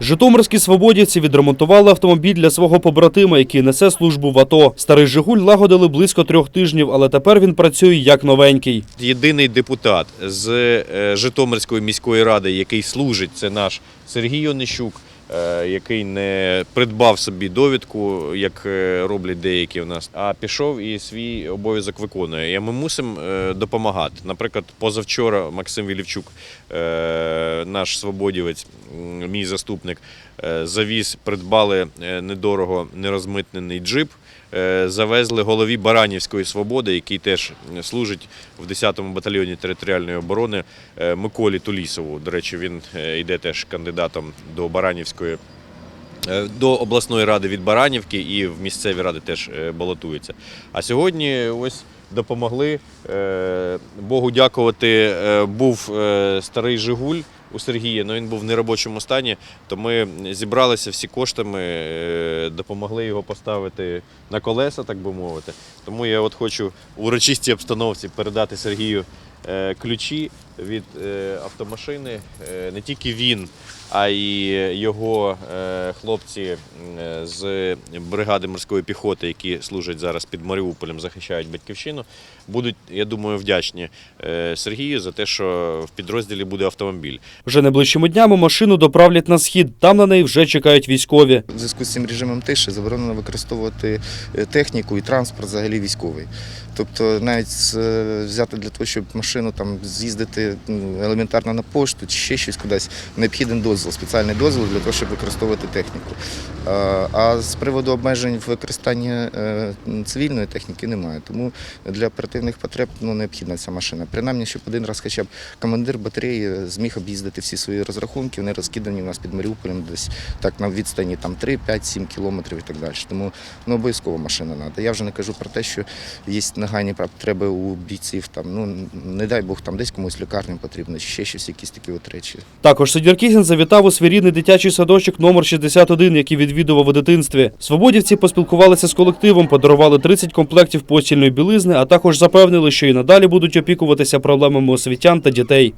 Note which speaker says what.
Speaker 1: Житомирські свободівці відремонтували автомобіль для свого побратима, який несе службу в АТО. Старий Жигуль лагодили близько трьох тижнів, але тепер він працює як новенький.
Speaker 2: Єдиний депутат з е, Житомирської міської ради, який служить, це наш Сергій Онищук, який не придбав собі довідку, як е, роблять деякі в нас, а пішов і свій обов'язок виконує. І ми мусимо е, допомагати. Наприклад, позавчора Максим Вілівчук, е, наш свободівець, мій заступник, е, завіз, придбали е, недорого нерозмитнений джип. Е, Завезли голові Баранівської свободи, який теж служить в 10-му батальйоні територіальної оборони е, Миколі Тулісову. До речі, він е, йде теж кандидатом до Баранівської. Е, До обласної ради від Баранівки і в місцеві ради теж е, балотується. А сьогодні ось допомогли. е, Богу дякувати, був старий Жигуль у Сергія, але він був в неробочому стані, то ми зібралися всі коштами, е, допомогли його поставити на колеса, так би мовити. Тому я от хочу в урочистій обстановці передати Сергію е, ключі від е, автомашини. Не тільки він, а й його хлопці з бригади морської піхоти, які служать зараз під Маріуполем, захищають батьківщину, будуть, я думаю, вдячні Сергію за те, що в підрозділі буде автомобіль.
Speaker 1: Вже найближчими днями машину доправлять на схід. Там на неї вже чекають військові.
Speaker 3: В зв'язку з цим режимом тиші заборонено використовувати е, техніку і транспорт взагалі військовий. Тобто навіть е, взяти для того, щоб машину там з'їздити ну, елементарно на пошту чи ще щось кудись, необхідний дозвіл, спеціальний дозвіл для того, щоб використовувати техніку. А- А з приводу обмежень в використанні е, цивільної техніки немає. Тому для оперативних потреб ну, необхідна ця машина. Принаймні, щоб один раз хоча б командир батареї зміг об'їздити всі свої розрахунки, вони розкидані у нас під Маріуполем десь так на відстані там 3, 5, 7 кілометрів і так далі. Тому ну, обов'язково машина треба. Я вже не кажу про те, що є нагальні потреби у бійців. Там, ну, не дай Бог, там десь комусь лікарню потрібно, ще щось, якісь такі от речі.
Speaker 1: Також Сидір Кізін завітав у свій рідний дитячий садочок номер 61, який відвідував у дитинстві. Свободівці поспілкувалися з колективом, подарували 30 комплектів постільної білизни, а також запевнили, що і надалі будуть опікуватися проблемами освітян та дітей.